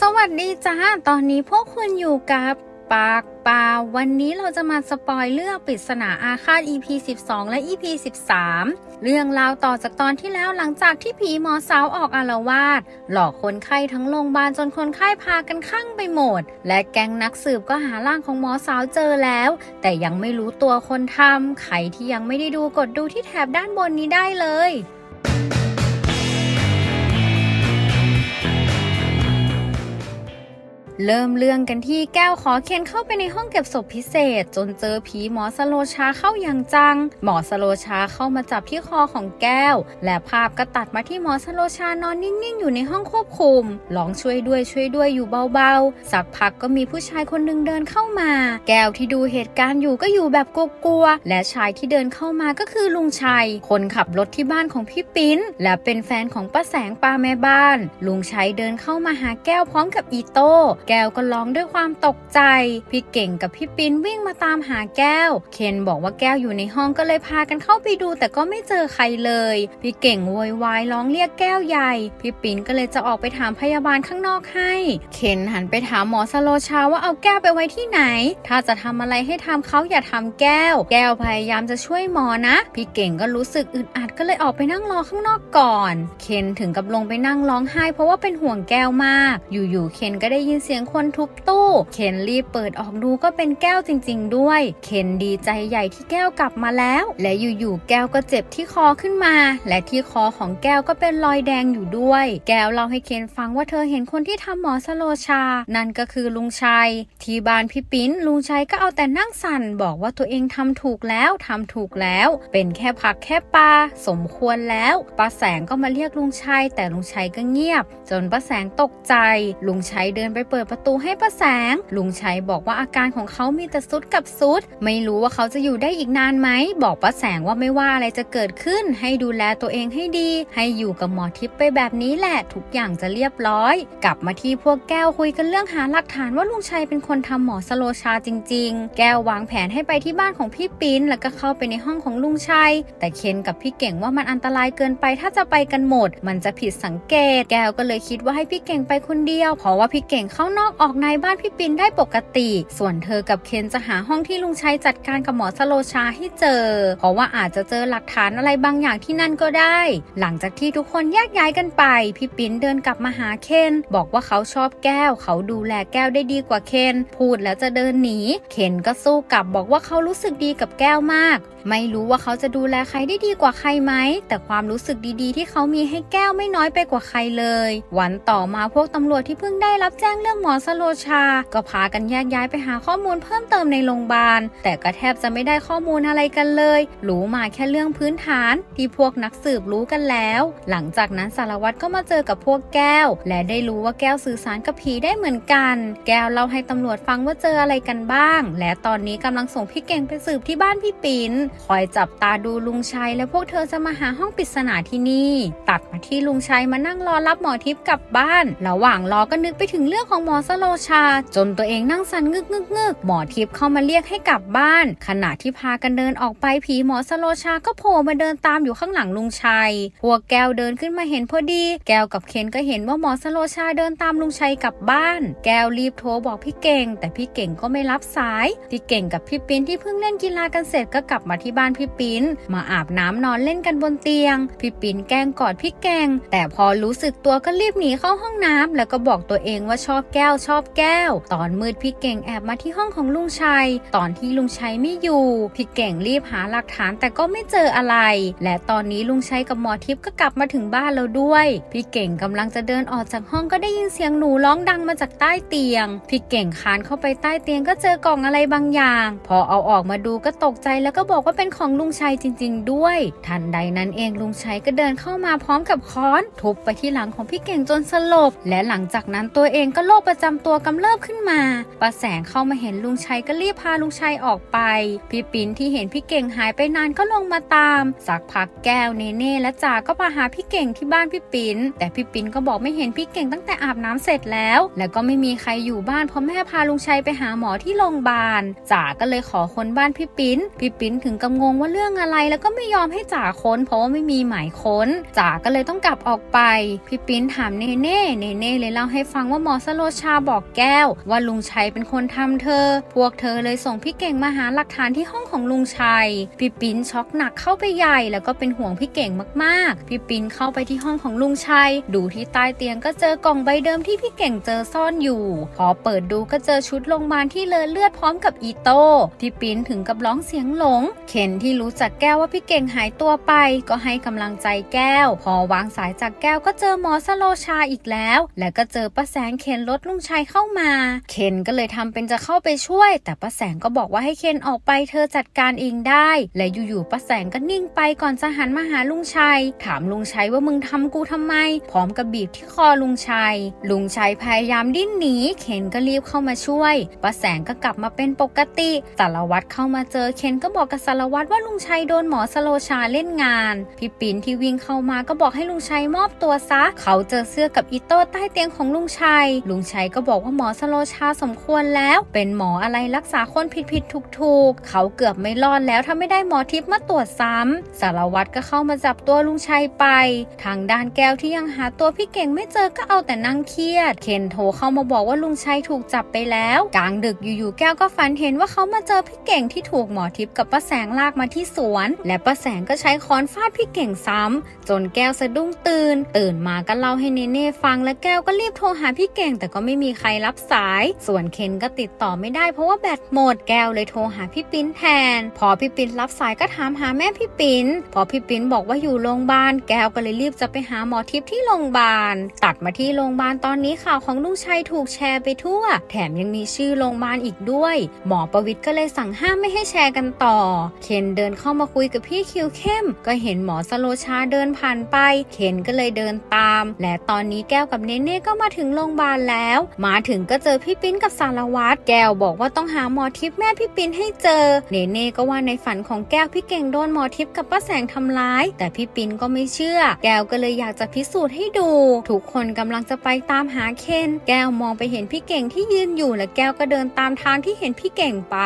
สวัสดีจ้า ตอนนี้พวกคุณอยู่กับปากปาวันนี้เราจะมาสปอยเรื่องปริศนาอาฆาต EP 12 และ EP 13 เรื่องราวต่อจากตอนที่แล้วหลังจากที่ผีหมอสาวออกอารวาสหลอกคนไข้ทั้งโรงพยาบาลจนคนไข้พากันข้างไปหมด และแก๊งนักสืบก็หาร่างของหมอสาวเจอแล้ว แต่ยังไม่รู้ตัวคนทำใครที่ยังไม่ได้ดูกดดูที่แถบด้านบนนี้ได้เลย เริ่มเรื่องกันที่แก้วขอเคนเข้าไปในห้องเก็บศพพิเศษ จนเจอผีหมอสโลชาเข้าอย่างจัง หมอสโลชาเข้ามาจับที่คอของแก้ว และภาพก็ตัดมาที่หมอสโลชานอนนิ่งๆ อยู่ในห้องควบคุมร้องช่วยด้วยช่วยด้วยอยู่เบาๆ สักพักก็มีผู้ชายคนหนึ่งเดินเข้ามา แก้วที่ดูเหตุการณ์อยู่ก็อยู่แบบกลัวๆและชายที่เดินเข้ามาก็คือลุงชัย คนขับรถที่บ้านของพี่ปิ้น และเป็นแฟนของป้าแสงป้าแม่บ้าน ลุงชัยเดินเข้ามาหาแก้วพร้อมกับอีโต้แก้วก็ร้องด้วยความตกใจ พี่เก่งกับพี่ปิ้นวิ่งมาตามหาแก้ว เคนบอกว่าแก้วอยู่ในห้องก็เลยพากันเข้าไปดู แต่ก็ไม่เจอใครเลย พี่เก่งโวยวายร้องเรียกแก้วใหญ่ พี่ปิ้นก็เลยจะออกไปถามพยาบาลข้างนอกให้ เคนหันไปถามหมอสโลชาว่าเอาแก้วไปไว้ที่ไหน ถ้าจะทำอะไรให้ทำเขาอย่าทำแก้ว แก้วพยายามจะช่วยหมอนะ พี่เก่งก็รู้สึกอึดอัดก็เลยออกไปนั่งรอข้างนอกก่อน เคนถึงกับลงไปนั่งร้องไห้ เพราะว่าเป็นห่วงแก้วมาก อยู่ๆ เคนก็ได้ยินเสียงคนทุบตู้ เคนรีบเปิดออกดูก็เป็นแก้วจริง ๆ ด้วย เคนดีใจใหญ่ที่แก้วกลับมาแล้ว และอยู่ๆแก้วก็เจ็บที่คอขึ้นมา และที่คอของแก้วก็เป็นรอยแดงอยู่ด้วย แก้วเล่าให้เคนฟังว่าเธอเห็นคนที่ทำหมอสโลชา นั่นก็คือลุงชัย ที่บ้านพี่ปิ้นลุงชัยก็เอาแต่นั่งสั่นบอกว่าตัวเองทำถูกแล้วทำถูกแล้ว เป็นแค่ผักแค่ปลาสมควรแล้วป้าแสงก็มาเรียกลุงชัยแต่ลุงชัยก็เงียบ จนป้าแสงตกใจ ลุงชัยเดินไปเปิดประตูให้ป้าแสง ลุงชัยบอกว่าอาการของเขามีแต่สุดกับสุด ไม่รู้ว่าเขาจะอยู่ได้อีกนานไหม บอกป้าแสงว่าไม่ว่าอะไรจะเกิดขึ้น ให้ดูแลตัวเองให้ดี ให้อยู่กับหมอทิพย์ไปแบบนี้แหละ ทุกอย่างจะเรียบร้อย กลับมาที่พวกแก้วคุยกันเรื่องหาหลักฐานว่าลุงชัยเป็นคนทำหมอสโลชาจริง ๆ แก้ววางแผนให้ไปที่บ้านของพี่ปิ้นแล้วก็เข้าไปในห้องของลุงชัย แต่เคนกับพี่เก่งว่ามันอันตรายเกินไปถ้าจะไปกันหมด มันจะผิดสังเกต แก้วก็เลยคิดว่าให้พี่เก่งไปคนเดียว เพราะว่าพี่เก่งเข้านอกออกในบ้านพี่ปินได้ปกติ ส่วนเธอกับเคนจะหาห้องที่ลุงชัยจัดการกับหมอสโลชาให้เจอ เพราะว่าอาจจะเจอหลักฐานอะไรบางอย่างที่นั่นก็ได้ หลังจากที่ทุกคนแยกย้ายกันไป พี่ปินเดินกลับมาหาเคนบอกว่าเขาชอบแก้ว เขาดูแลแก้วได้ดีกว่าเคนพูดแล้วจะเดินหนีเคนก็สู้กลับบอกว่าเขารู้สึกดีกับแก้วมาก ไม่รู้ว่าเขาจะดูแลใครได้ดีกว่าใครไหมแต่ความรู้สึกดีๆ ที่เขามีให้แก้วไม่น้อยไปกว่าใครเลย วันต่อมาพวกตำรวจที่เพิ่งได้รับแจ้งเรื่องหมอสโลชา ก็พากันแยกย้ายไปหาข้อมูลเพิ่มเติมในโรงพยาบาล แต่ก็แทบจะไม่ได้ข้อมูลอะไรกันเลย รู้มาแค่เรื่องพื้นฐาน ที่พวกนักสืบรู้กันแล้ว หลังจากนั้นสารวัตรก็มาเจอกับพวกแก้ว และได้รู้ว่าแก้วสื่อสารกับผีได้เหมือนกัน แก้วเล่าให้ตำรวจฟังว่าเจออะไรกันบ้าง และตอนนี้กำลังส่งพี่เก่งไปสืบที่บ้านพี่ปินคอยจับตาดูลุงชัยและพวกเธอจะมาหาห้องปริศนาที่นี่ ตัด ที่ลุงชัยมานั่งรอรับหมอทิพย์กลับบ้าน ระหว่างรอก็นึกไปถึงเรื่องของหมอสโลชา จนตัวเองนั่งสั่นงึกงึกงึกหมอทิพย์เข้ามาเรียกให้กลับบ้าน ขณะที่พากันเดินออกไปผีหมอสโลชาก็โผล่มาเดินตามอยู่ข้างหลังลุงชัย พวกแก้วเดินขึ้นมาเห็นพอดี แก้วกับเคนก็เห็นว่าหมอสโลชาเดินตามลุงชัยกลับบ้าน แก้วรีบโทรบอกพี่เก่ง แต่พี่เก่งก็ไม่รับสาย พี่เก่งกับพี่ปิ้นที่เพิ่งเล่นกีฬากันเสร็จก็กลับมาที่บ้านพี่ปิ้น มาอาบน้ำนอนเล่นกันบนเตียง พี่ปิ้นแกล้งกอดพี่เก่งแต่พอรู้สึกตัวก็รีบหนีเข้าห้องน้ำแล้วก็บอกตัวเองว่าชอบแก้วชอบแก้ว ตอนมืดพี่เก่งแอบมาที่ห้องของลุงชัย ตอนที่ลุงชัยไม่อยู่พี่เก่งรีบหาหลักฐานแต่ก็ไม่เจออะไร และตอนนี้ลุงชัยกับหมอทิพย์ก็กลับมาถึงบ้านแล้วด้วย พี่เก่งกำลังจะเดินออกจากห้องก็ได้ยินเสียงหนูร้องดังมาจากใต้เตียง พี่เก่งคานเข้าไปใต้เตียงก็เจอกล่องอะไรบางอย่าง พอเอาออกมาดูก็ตกใจแล้วก็บอกว่าเป็นของลุงชัยจริง ๆ ด้วย ทันใดนั้นเองลุงชัยก็เดินเข้ามาพร้อมกับค้อนทุบไปที่หลังของพี่เก่งจนสลบ และหลังจากนั้นตัวเองก็โลกไประจำตัวกำเริบขึ้นมาป้าแสงเข้ามาเห็นลุงชัยก็รีบพาลุงชัยออกไป พี่ปิ้นที่เห็นพี่เก่งหายไปนานก็ลงมาตาม สักพักแก้วเนเน่และจ่าก็มาหาพี่เก่งที่บ้านพี่ปิ้นแต่พี่ปิ้นก็บอกไม่เห็นพี่เก่งตั้งแต่อาบน้ำเสร็จแล้ว แล้วก็ไม่มีใครอยู่บ้านเพราะแม่พาลุงชัยไปหาหมอที่โรงพยาบาลจ่าก็เลยขอค้นบ้านพี่ปิ้นพี่ปิ้นถึงกับงงว่าเรื่องอะไรแล้วก็ไม่ยอมให้จ่าค้น เพราะว่าไม่มีหมายค้นจ่าก็เลยต้องกลับออกไป พี่ปิ้นถามเนเน่เนเน่เลยเล่าให้ฟังว่าหมอสโลชาบอกแก้ว ว่าลุงชัยเป็นคนทำเธอ พวกเธอเลยส่งพี่เก่งมาหาหลักฐานที่ห้องของลุงชัย พี่ปิ้นช็อกหนักเข้าไปใหญ่แล้วก็เป็นห่วงพี่เก่งมากๆ พี่ปิ้นเข้าไปที่ห้องของลุงชัย ดูที่ใต้เตียงก็เจอกล่องใบเดิมที่พี่เก่งเจอซ่อนอยู่ พอเปิดดูก็เจอชุดโรงพยาบาลที่เลอะเลือดพร้อมกับอีโต้พี่ปิ้นถึงกับร้องเสียงหลง เข็นที่รู้จักแก้วว่าพี่เก่งหายตัวไป ก็ให้กำลังใจแก้ว พอวางสายจากแก้วก็เจอหมอสโลชาอีกแล้ว และก็เจอป้าแสงเข็นรถลุงชัยเข้ามาเข็นก็เลยทำเป็นจะเข้าไปช่วย แต่ป้าแสงก็บอกว่าให้เข็นออกไปเธอจัดการเองได้ และอยู่ๆป้าแสงก็นิ่งไปก่อนจะหันมาหาลุงชัย ถามลุงชัยว่ามึงทำกูทำไม พร้อมกับบีบที่คอลุงชัย ลุงชัยพยายามดิ้นหนีเข็นก็รีบเข้ามาช่วยป้าแสงก็กลับมาเป็นปกติสารวัตรเข้ามาเจอเข็นก็บอกกับสารวัตรว่าลุงชัยโดนหมอสโลชาเล่นงาน พี่ปิ่นที่วิ่งเข้ามาก็บอกให้ลุงชัยมอบตัวซะ เขาเจอเสื้อกับอีโต้ใต้เตียงของลุงชัย ลุงชัยก็บอกว่าหมอสโลชาสมควรแล้ว เป็นหมออะไรรักษาคนผิดผิดถูกถูกๆเขาเกือบไม่รอดแล้วถ้าไม่ได้หมอทิพย์มาตรวจซ้ำสารวัตรก็เข้ามาจับตัวลุงชัยไป ทางด้านแก้วที่ยังหาตัวพี่เก่งไม่เจอก็เอาแต่นั่งเครียด เคนโทรเข้ามาบอกว่าลุงชัยถูกจับไปแล้ว กลางดึกอยู่ๆแก้วก็ฝันเห็นว่าเขามาเจอพี่เก่งที่ถูกหมอทิพย์กับป้าแสงลากมาที่สวน และป้าแสงก็ใช้ค้อนฟาดพี่เก่งซ้ำจนแก้วสะดุ้งตื่น ตื่นมาก็เล่าให้เนเน่ฟังและแก้วก็รีบโทรหาพี่เก่ง แต่ก็ไม่มีใครรับสาย ส่วนเคนก็ติดต่อไม่ได้เพราะว่าแบตหมดแก้วเลยโทรหาพี่ปิ้นแทน พอพี่ปิ้นรับสายก็ถามหาแม่พี่ปิ้น พอพี่ปิ้นบอกว่าอยู่โรงพยาบาลแก้วก็เลยรีบจะไปหาหมอทิพย์ที่โรงพยาบาล ตัดมาที่โรงพยาบาลตอนนี้ข่าวของลุงชัยถูกแชร์ไปทั่ว แถมยังมีชื่อโรงพยาบาลอีกด้วย หมอประวิทย์ก็เลยสั่งห้ามไม่ให้แชร์กันต่อ เคนเดินเข้ามาคุยกับพี่คิวเข้ม ก็เห็นหมอสโลชาเดินผ่านไปเคนก็เลยเดินตาม และตอนนี้แก้วกับเนเน่ก็มาถึงโรงพยาบาลแล้ว มาถึงก็เจอพี่ปิ้นกับสารวัตรแก้วบอกว่าต้องหาหมอทิพย์แม่พี่ปิ้นให้เจอเนเน่ก็ว่าในฝันของแก้วพี่เก่งโดนหมอทิพย์กับป้าแสงทำร้าย แต่พี่ปิ้นก็ไม่เชื่อ แก้วก็เลยอยากจะพิสูจน์ให้ดู ทุกคนกำลังจะไปตามหาเคนแก้วมองไปเห็นพี่เก่งที่ยืนอยู่และแก้วก็เดินตามทางที่เห็นพี่เก่งไป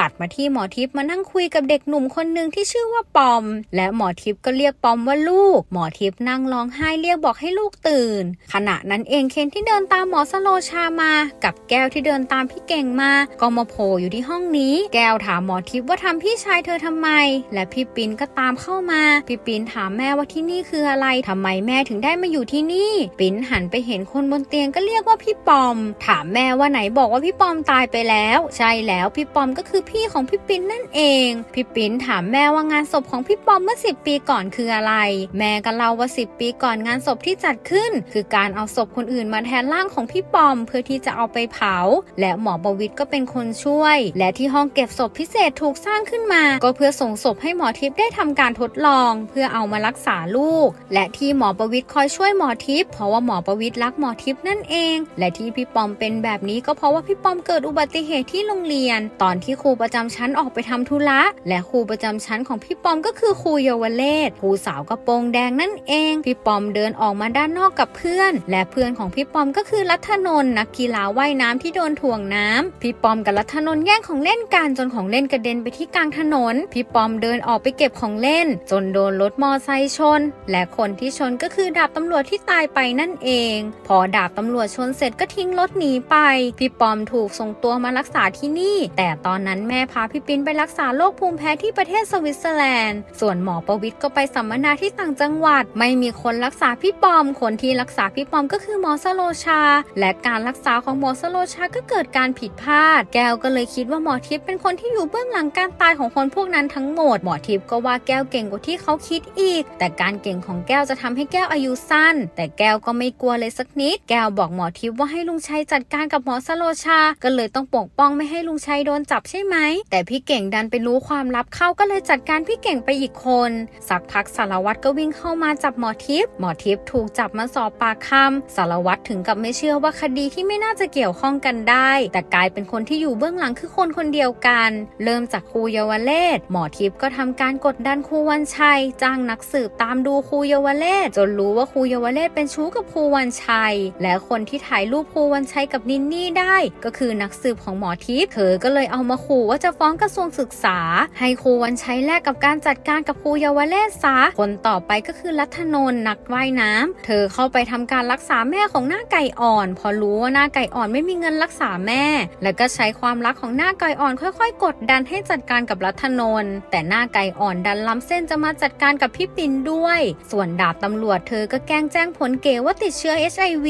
ตัดมาที่หมอทิพย์มานั่งคุยกับเด็กหนุ่มคนหนึ่งที่ชื่อว่าปอม และหมอทิพย์ก็เรียกปอมว่าลูก หมอทิพย์นั่งร้องไห้เรียกบอกให้ลูกตื่น ขณะนั้นเองเคนที่เดินตามหมอสโลชามา กับแก้วที่เดินตามพี่เก่งมาก็มาโผล่อยู่ที่ห้องนี้ แก้วถามหมอทิพย์ว่าทำพี่ชายเธอทำไม และพี่ปินก็ตามเข้ามา พี่ปินถามแม่ว่าที่นี่คืออะไรทำไมแม่ถึงได้มาอยู่ที่นี่ ปินหันไปเห็นคนบนเตียงก็เรียกว่าพี่ปอม ถามแม่ว่าไหนบอกว่าพี่ปอมตายไปแล้ว ใช่แล้วพี่ปอมก็คือพี่ของพี่ปินนั่นเอง พี่ปินถามแม่ว่างานศพของพี่ปอมเมื่อ10ปีก่อนคืออะไร แม่ก็เล่าว่า10 ปีก่อนงานศพที่จัดขึ้น คือการเอาศพคนอื่นมาแทนร่างของพี่ปอม เพื่อที่จะเอาไปเผา และหมอประวิทย์ก็เป็นคนช่วย และที่ห้องเก็บศพพิเศษถูกสร้างขึ้นมา ก็เพื่อส่งศพให้หมอทิพย์ได้ทำการทดลอง เพื่อเอามารักษาลูก และที่หมอประวิทย์คอยช่วยหมอทิพย์เพราะว่าหมอประวิทย์รักหมอทิพย์นั่นเอง และที่พี่ปอมเป็นแบบนี้ก็เพราะว่าพี่ปอมเกิดอุบัติเหตุที่โรงเรียน ตอนที่ครูประจำชั้นออกไปทำธุระและครูประจำชั้นของพี่ปอมก็คือครูเยาวเลศครูสาวกระโปรงแดงนั่นเองพี่ปอมเดินออกมาด้านนอกกับเพื่อน และเพื่อนของพี่ปอมก็คือรัฐนนท์นักกีฬาว่ายน้ำที่โดนถ่วงน้ำพี่ปอมกับรัฐนนท์แย่งของเล่นกันจนของเล่นกระเด็นไปที่กลางถนน พี่ปอมเดินออกไปเก็บของเล่น จนโดนรถมอไซค์ชน และคนที่ชนก็คือดาบตำรวจที่ตายไปนั่นเอง พอดาบตำรวจชนเสร็จก็ทิ้งรถหนีไป พี่ปอมถูกส่งตัวมารักษาที่นี่ แต่ตอนนั้นแม่พาพี่ปิ้นไปรักษาโรคภูมิแพ้ที่ประเทศสวิตเซอร์แลนด์ ส่วนหมอประวิทย์ก็ไปสัมมนาที่ต่างจังหวัดไไม่มีคนรักษาพี่ปอม คนที่รักษาพี่ปอมก็คือหมอสโลชา และการรักษาของหมอสโลชาก็เกิดการผิดพลาด แก้วก็เลยคิดว่าหมอทิพย์เป็นคนที่อยู่เบื้องหลังการตายของคนพวกนั้นทั้งหมด หมอทิพย์ก็ว่าแก้วเก่งกว่าที่เขาคิดอีก แต่การเก่งของแก้วจะทำให้แก้วอายุสั้น แต่แก้วก็ไม่กลัวเลยสักนิด แก้วบอกหมอทิพย์ว่าให้ลุงชัยจัดการกับหมอสโลชา ก็เลยต้องปกป้องไม่ให้ลุงชัยโดนจับใช่ไหม แต่พี่เก่งดันไปรู้ความลับเข้าก็เลยจัดการพี่เก่งไปอีกคน สักพักสารวัตรก็วิ่งเข้ามาจับหมอทิพย์หมอทิพย์ถูกจับมาสอบปากคำสารวัตรถึงกับไม่เชื่อว่าคดีที่ไม่น่าจะเกี่ยวข้องกันได้ แต่กลายเป็นคนที่อยู่เบื้องหลังคือคนคนเดียวกัน เริ่มจากครูเยาวเลศหมอทิพย์ก็ทำการกดดันครูวันชัย จ้างนักสืบตามดูครูเยาวเลศจนรู้ว่าครูเยาวเลศเป็นชู้กับครูวันชัย และคนที่ถ่ายรูปครูวันชัยกับนินนี่ได้ ก็คือนักสืบของหมอทิพย์เธอก็เลยเอามาขู่ว่าจะฟ้องกระทรวงศึกษา ให้ครูวันชัยแลกกับการจัดการกับครูเยาวเลศซะคนต่อไปก็คือรัฐนนท์นักว่ายน้ำเธอเข้าไปทำการรักษาแม่ของหน้าไก่อ่อน พอรู้ว่าหน้าไก่อ่อนไม่มีเงินรักษาแม่ แล้วก็ใช้ความรักของหน้าไก่อ่อนค่อย ๆ กดดันให้จัดการกับรัฐนนแต่หน้าไก่อ่อนดันล้ำเส้นจะมาจัดการกับพี่ปินด้วย ส่วนดาบตำรวจเธอก็แกล้งแจ้งผลเก๋ว่าติดเชื้อ HIV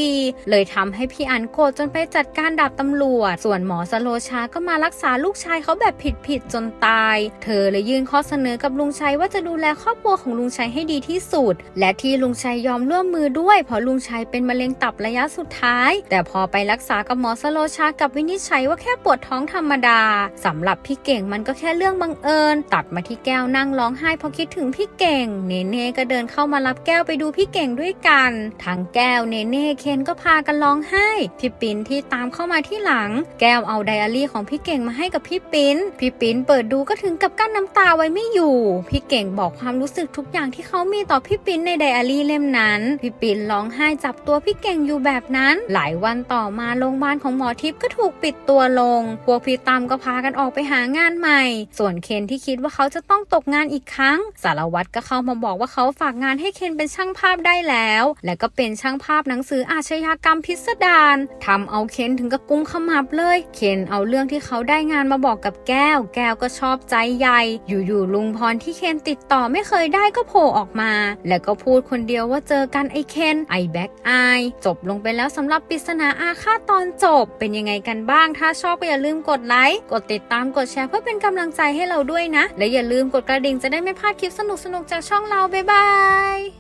เลยทำให้พี่อันโกรธจนไปจัดการดาบตำรวจ ส่วนหมอสโลชาก็มารักษาลูกชายเขาแบบผิดๆจนตาย เธอเลยยื่นข้อเสนอกับลุงชัยว่าจะดูแลครอบครัวของลุงชัยให้ดีที่สุดและที่ลุงชัยยอมร่วมมือด้วยเพราะลุงชัยเป็นมะเร็งตับระยะสุดท้าย แต่พอไปรักษากับหมอสโลชากับวินิจฉัยว่าแค่ปวดท้องธรรมดาสำหรับพี่เก่งมันก็แค่เรื่องบังเอิญ ตัดมาที่แก้วนั่งร้องไห้เพราะคิดถึงพี่เก่ง เนเน่ก็เดินเข้ามารับแก้วไปดูพี่เก่งด้วยกันทั้งแก้วเนเน่เคนก็พากันร้องไห้ พี่ปิ้นที่ตามเข้ามาที่หลัง แก้วเอาไดอารี่ของพี่เก่งมาให้กับพี่ปิ้นพี่ปิ้นเปิดดูก็ถึงกับกั้นน้ำตาไว้ไม่อยู่ พี่เก่งบอกความรู้สึกทุกอย่างที่เขามีต่อพี่ปิ้นในไดอารี่เล่มนั้น พี่ปิ้นร้องไห้จับตัวพี่เก่งอยู่แบบนั้น หลายวันต่อมาโรงพยาบาลของหมอทิพย์ก็ถูกปิดตัวลง พวกพี่ตามก็พากันออกไปหางานใหม่ ส่วนเคนที่คิดว่าเขาจะต้องตกงานอีกครั้ง สารวัตรก็เข้ามาบอกว่าเขาฝากงานให้เคนเป็นช่างภาพได้แล้ว และก็เป็นช่างภาพหนังสืออาชญากรรมพิสดารทำเอาเคนถึงกับกุ้งขมับเลย เคนเอาเรื่องที่เขาได้งานมาบอกกับแก้ว แก้วก็ชอบใจใหญ่ อยู่ๆลุงพรที่เคนติดต่อไม่เคยได้ก็โผล่ออกมา แล้วก็พูดคนเดียวว่าเจอกันไอเคนไอแบ็กไอจบลงไปแล้วสำหรับปริศนาอาฆาตตอนจบ เป็นยังไงกันบ้าง ถ้าชอบก็อย่าลืมกดไลค์ กดติดตามกดแชร์เพื่อเป็นกำลังใจให้เราด้วยนะ และอย่าลืมกดกระดิ่งจะได้ไม่พลาดคลิปสนุกๆจากช่องเราบ๊ายบาย